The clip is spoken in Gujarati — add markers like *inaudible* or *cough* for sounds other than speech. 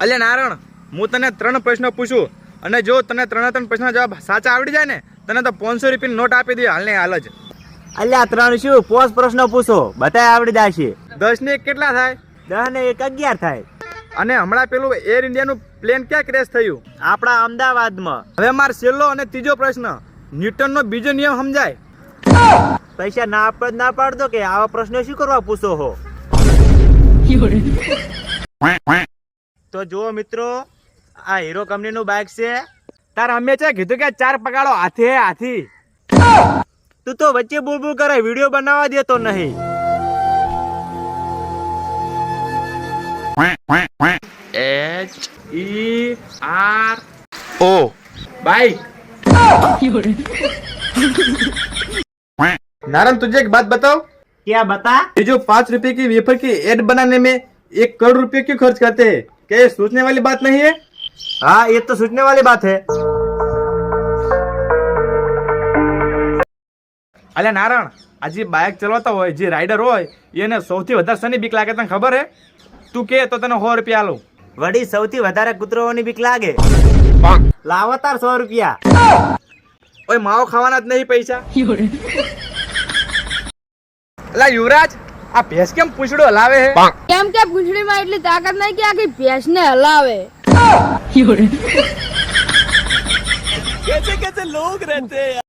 અલ્યા નારણ હું તને ત્રણ પ્રશ્નો પૂછું. અને જો તને ત્રણે ત્રણ પ્રશ્ન જવાબ સાચા આવડી જાય ને તને તો પાંચસો રૂપિયાની નોટ આપી દે હાલને હાલ જ. અલ્યા ત્રણ શું? પોસ પ્રશ્ન પૂછો. બધાય આવડી જશે. દસ ને એક કેટલા થાય? દસ ને એક અગિયાર થાય. અને હમણાં પેલું એર ઇન્ડિયાનું પ્લેન ક્યાં ક્રેશ થયું? આપણા અમદાવાદમાં. હવે મારો છેલ્લો અને ત્રીજો પ્રશ્ન. ન્યૂટનનો બીજો નિયમ સમજાય. પૈસા ના આપવા જ ના પાડતો કે આવા પ્રશ્નો શું કરવા પૂછો હો? તો જુઓ મિત્રો આ હીરો કંપનીનું બાઇક છે તાર અમે છે કીધું કે ચાર પગાડો હાથી હે હાથી તું તો વચ્ચે બૂળ બૂળ કરે વિડીયો બનાવવા દેતો નહીં H E R O bike Narayan तुझे एक बात बताओ क्या बता ये जो पाँच रुपए की वेफर की एड बनाने में एक करोड़ रुपए क्यों खर्च करते हैं क्या ये सोचने वाली बात नहीं है हाँ ये तो सोचने वाली बात है અલ્યા નારાયણ આ જે બાઇક ચલાવતા હોય જે રાઈડર હોય એને સૌથી વધારે શની બીક લાગે તને ખબર હે તું કે તો તને સો રૂપિયા આલું વળી સૌથી વધારે કૂતરાઓની બીક લાગે લાવો તાર સો રૂપિયા ઓય માવો ખાવાના જ નહીં પૈસા અલા યુવરાજ આ ભેંસ કેમ પૂછડો હલાવે હે એમ કે પૂંછડીમાં એટલી તાકાત નહીં કે આખી ભેંસને હલાવે. *laughs* કેસે કેસે લોગ રહેતે